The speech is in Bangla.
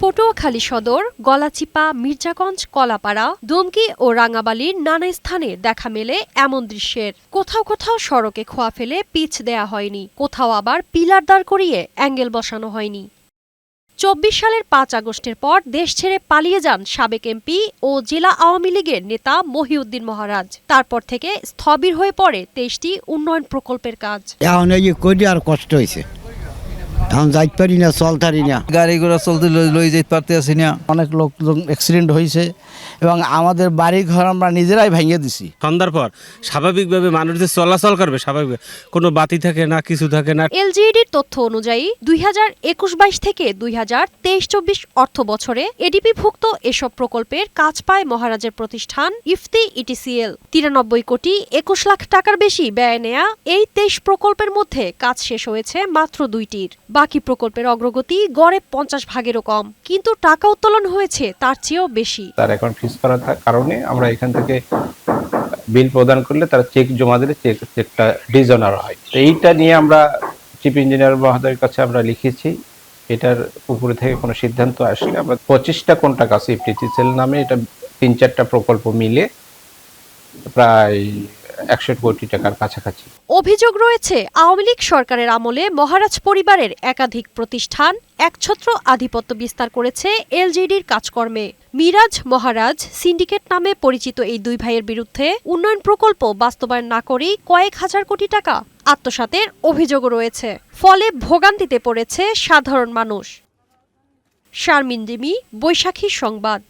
পটুয়াখালী সদর, গলাচিপা, মির্জাগঞ্জ, কলাপাড়া, দমকি ও রাঙাবালির নানা স্থানে দেখা মেলে এমন দৃশ্যের। কোথাও কোথাও সড়কে খোয়া ফেলে পিচ দেয়া হয়নি। কোথাও আবার পিলার দাঁড় করিয়ে অ্যাঙ্গেল বসানো হয়নি। চব্বিশ সালের পাঁচ আগস্টের পর দেশ ছেড়ে পালিয়ে যান সাবেক এমপি ও জেলা আওয়ামী লীগের নেতা মহিউদ্দিন মহারাজ। তারপর থেকে স্থবির হয়ে পড়ে তেইশটি উন্নয়ন প্রকল্পের কাজ। আর কষ্ট হয়েছে এখন যাইতে পারি না চলতারি না। গাড়ি ঘোড়া চলতে লই- লই যেতে পারতে আসি না। অনেক লোকজন অ্যাক্সিডেন্ট হয়েছে এবং আমাদের বাড়ি ঘর আমরা নিজেরাই ভেঙে দিছি। সন্ধ্যার পর স্বাভাবিকভাবে মানুষ যে চলাচল করবে স্বাভাবিক কোনো বাতি থাকে না কিছু থাকে না। এলজিইডির তথ্য অনুযায়ী দুই হাজার একুশ বাইশ থেকে দুই হাজার তেইশ চব্বিশ অর্থ বছরে এডিপিভুক্ত এসব প্রকল্পের কাজ পায় মহারাজের প্রতিষ্ঠান ইফতি ইটিসিএল। তিরানব্বই কোটি একুশ লাখ টাকার বেশি ব্যয় নেয়া এই তেইশ প্রকল্পের মধ্যে কাজ শেষ হয়েছে মাত্র দুইটির। বাকি প্রকল্পের অগ্রগতি গড়ে পঞ্চাশ ভাগেরও কম। কিন্তু টাকা উত্তোলন হয়েছে, তার চেয়েও বেশি। তার অ্যাকাউন্ট ফ্রিজ করার কারণে আমরা এখান থেকে বিল প্রদান করলে তারা চেক জমা দিলে চেক চেকটা ডিজনার হয়। তো এইটা নিয়ে আমরা চিফ ইঞ্জিনিয়ার মহোদয়ের কাছে আমরা লিখেছি। এটার উপরে থেকে কোনো সিদ্ধান্ত আসলে আমরা পঁচিশটা কোনটা কাছে ইফটিসিএল নামে এটা তিন চারটা প্রকল্প মিলে প্রায় একশো কোটি টাকার কাছাকাছি। অভিযোগ রয়েছে, আওয়ামী লীগ সরকারের আমলে মহারাজ পরিবারের একাধিক প্রতিষ্ঠান একছত্র আধিপত্য বিস্তার করেছে এলজিডির কাজকর্মে। মিরাজ মহারাজ সিন্ডিকেট নামে পরিচিত এই দুই ভাইয়ের বিরুদ্ধে উন্নয়ন প্রকল্প বাস্তবায়ন না করেই কয়েক হাজার কোটি টাকা আত্মসাতের অভিযোগও রয়েছে। ফলে ভোগান্তিতে পড়েছে সাধারণ মানুষ। শারমিন জিমি বৈশাখী সংবাদ।